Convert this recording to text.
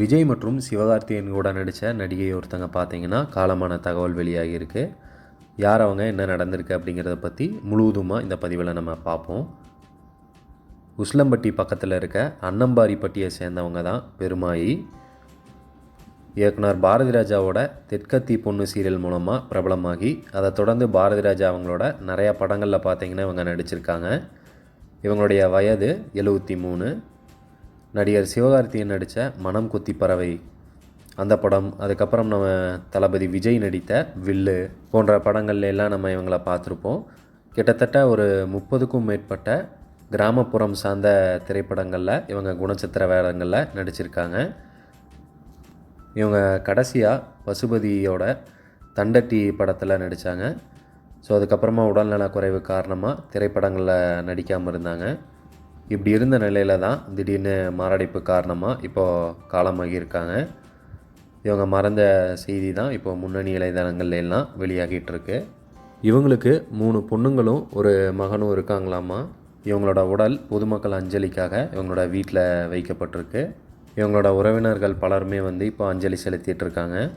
விஜய் மற்றும் சிவகார்த்திகேயன் கூட நடித்த நடிகை ஒருத்தங்க பார்த்தீங்கன்னா காலமான தகவல் வெளியாகியிருக்கு. யார் அவங்க என்ன நடந்திருக்கு அப்படிங்கிறத பற்றி முழுவதுமாக இந்த பதிவில் நம்ம பார்ப்போம். உஸ்லம்பட்டி பக்கத்தில் இருக்க அன்னம்பாரிப்பட்டியை சேர்ந்தவங்க தான் பெருமாயி. இயக்குனர் பாரதி ராஜாவோட தெற்கத்தி பொண்ணு சீரியல் மூலமாக பிரபலமாகி அதை தொடர்ந்து பாரதி ராஜா அவங்களோட நிறையா படங்களில் பார்த்தீங்கன்னா இவங்க நடிச்சிருக்காங்க. இவங்களுடைய வயது எழுபத்தி மூணு. நடிகர் சிவகார்த்திகேயன் நடித்த மனம் குத்தி பறவை. அந்த படம் அதுக்கப்புறம் நம்ம தளபதி விஜய் நடித்த வில்லு போன்ற படங்கள்ல எல்லாம் நம்ம இவங்களை பார்த்துருப்போம். கிட்டத்தட்ட ஒரு முப்பதுக்கும் மேற்பட்ட கிராமப்புறம் சார்ந்த திரைப்படங்களில் இவங்க குணச்சித்திர வேடங்களில் நடிச்சிருக்காங்க. இவங்க கடைசியாக பசுபதியோட தண்டட்டி படத்தில் நடித்தாங்க ஸோ அதுக்கப்புறமா உடல்நல குறைவு காரணமாக திரைப்படங்களில் நடிக்காமல் இருந்தாங்க. இப்படி இருந்த நிலையில் தான் திடீர்னு மாரடைப்பு காரணமாக இப்போது காலமாகியிருக்காங்க இவங்க மறந்த செய்தி தான் இப்போ முன்னணி இலைதளங்கள்ல எல்லாம் இவங்களுக்கு மூணு பொண்ணுங்களும் ஒரு மகனும் இருக்காங்களாமா? இவங்களோட உடல் பொதுமக்கள் அஞ்சலிக்காக இவங்களோட வீட்டில் வைக்கப்பட்டிருக்கு. இவங்களோட உறவினர்கள் பலருமே வந்து இப்போ அஞ்சலி செலுத்திகிட்டு இருக்காங்க.